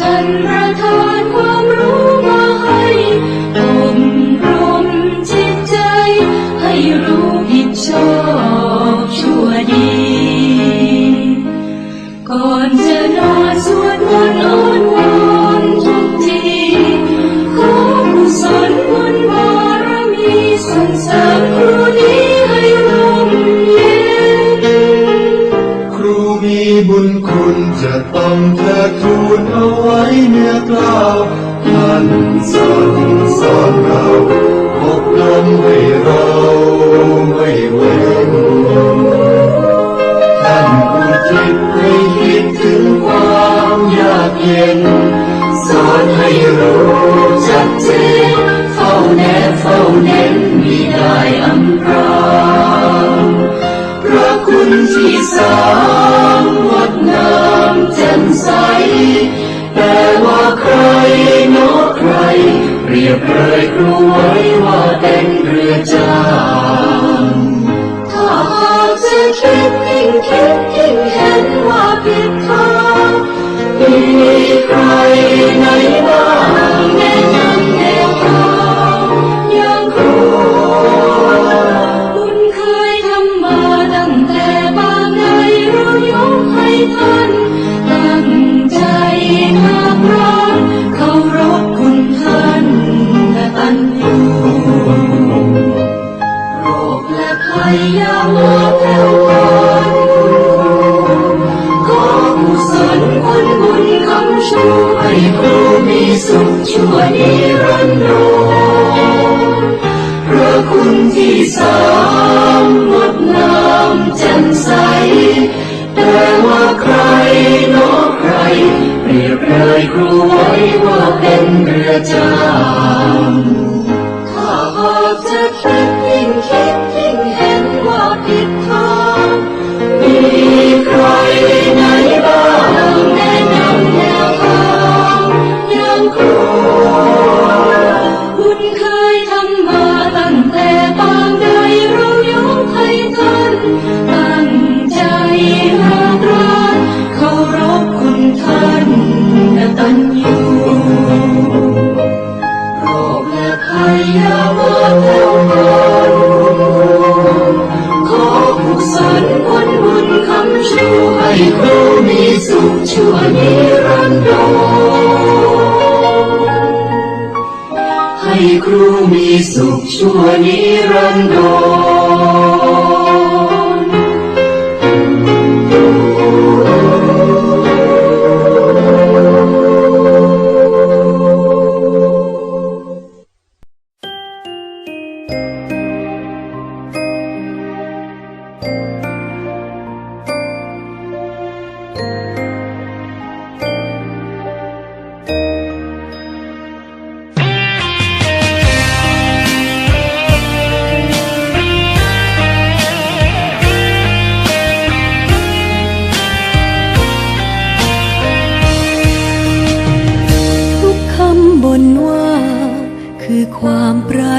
ท่นประทานความรู้มาให้อบรมจิตใจ ให้รู้ผิดชอบ เรียบเลยครูไว้ว่าเป็นเรือจ้าง ให้ครูมีสุขชั่วนิรันดร์พระคุณที่สามงดงามจ่มใสแต่ว่าใคร สุขชั่วนิรันดร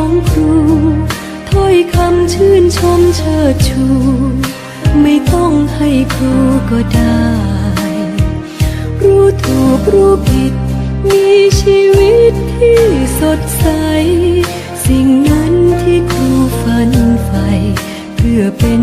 ของครู ถ้อยคำชื่นชมเชิดชู ไม่ต้องให้ครูก็ได้ รู้ถูกรู้ผิด มีชีวิตที่สดใส สิ่งนั้นที่ครูฝันใฝ่เพื่อเป็น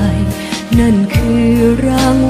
นั่นคือรัง